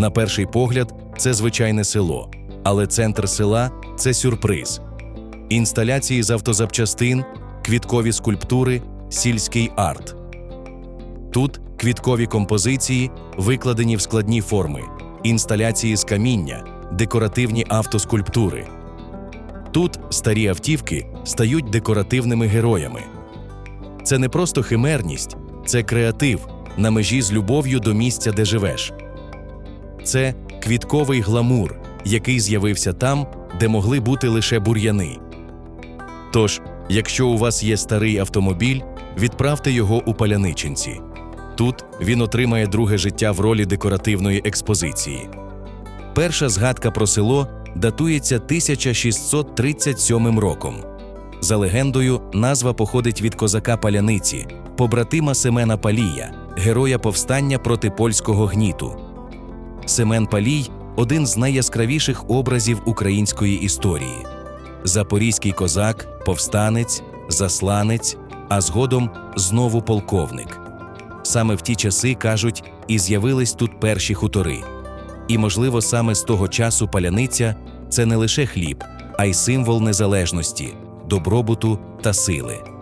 На перший погляд, це звичайне село, але центр села це сюрприз. Інсталяції з автозапчастин, квіткові скульптури, сільський арт. Тут квіткові композиції, викладені в складні форми, інсталяції з каміння, декоративні автоскульптури. Тут старі автівки стають декоративними героями. Це не просто химерність, це креатив на межі з любов'ю до місця, де живеш. Це квітковий гламур, який з'явився там, де могли бути лише бур'яни. Тож, якщо у вас є старий автомобіль, відправте його у паляничинці. Тут він отримає друге життя в ролі декоративної експозиції. Перша згадка про село датується 1637 роком. За легендою, назва походить від козака Паляниці, побратима Семена Палія, героя повстання проти польського гніту. Семен Палій один з найяскравіших образів української історії. Запорізький козак, повстанець, засланець, а згодом знову полковник. Саме в ті часи, кажуть, і з'явились тут перші хутори. І, можливо, саме з того часу паляниця це не лише хліб, а й символ незалежності, добробуту та сили.